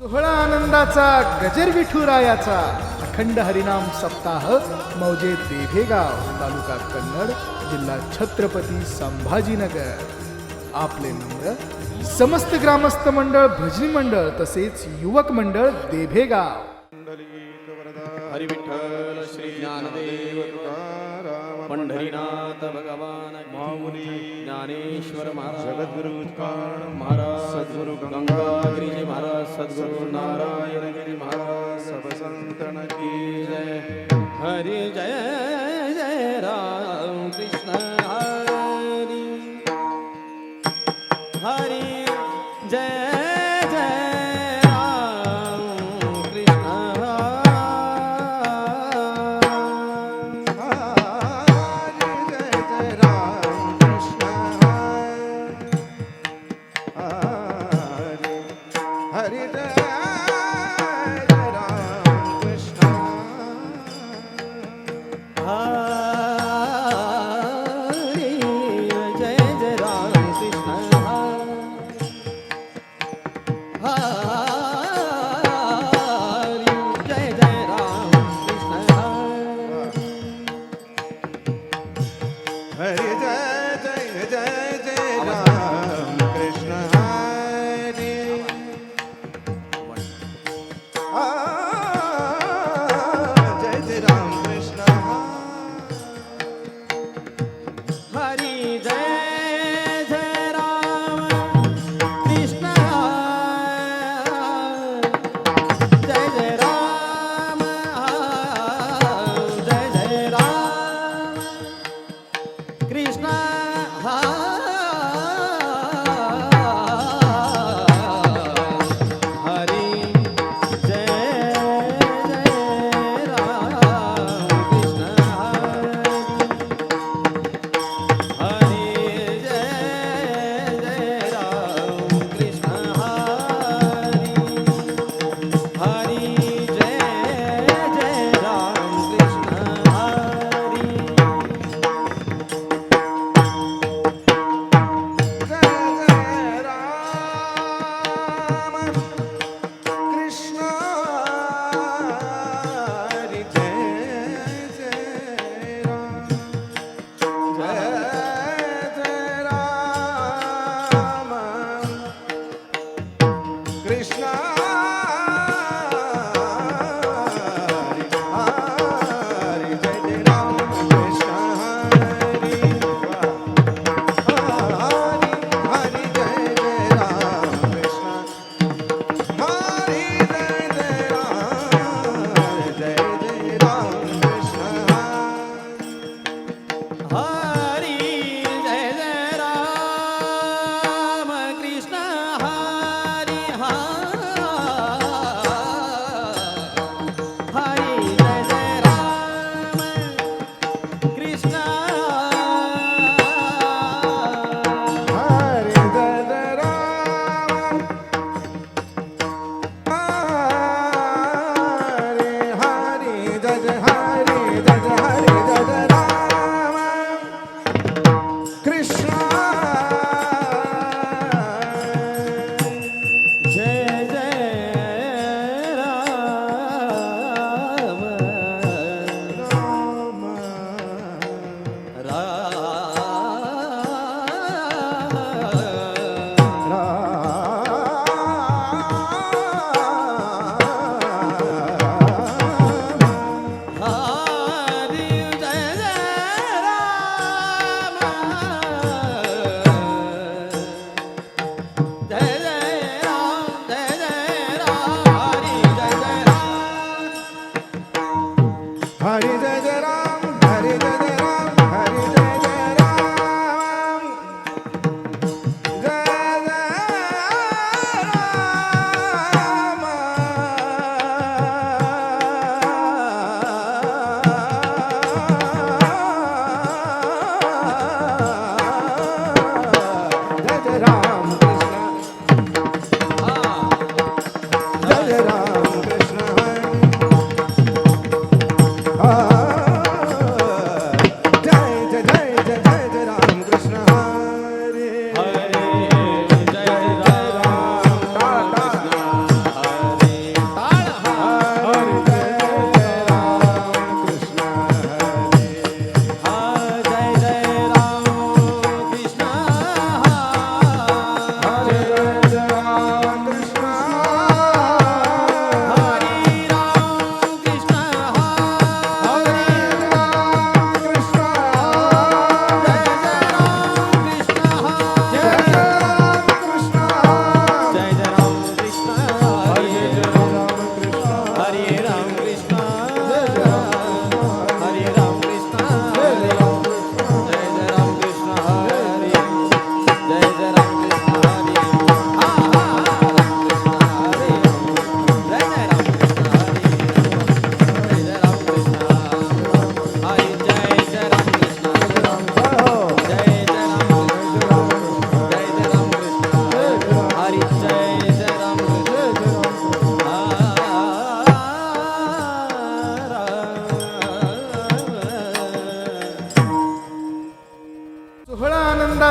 सोहळा आनंदाचा गजर विठुरायाचा अखंड हरिनाम सप्ताह मौजे देभेगाव तालुका कन्नड जिल्हा छत्रपती संभाजीनगर. आपले नम्र समस्त ग्रामस्थ मंडळ भजनी मंडळ तसेच युवक मंडळ देभेगाव. पंढरीनाथ भगवान ज्ञानेश्वर महाराज। जगद्गुरु महाराज सद्गुरु गंगागिरीजी महाराज सद्गुरु नारायणगिरी महाराज सब संतन की जय। हरि जय।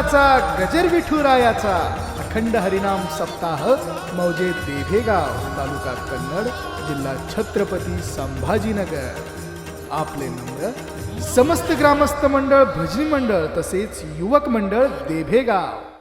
सच्चिदानंदाचा गजर विठुरायाचा अखंड हरिनाम सप्ताह मौजे देभेगाव तालुका कन्नड जिल्हा छत्रपती संभाजीनगर. आपले नम्र समस्त ग्रामस्थ मंडळ भजनी मंडळ तसेच युवक मंडळ देभेगाव.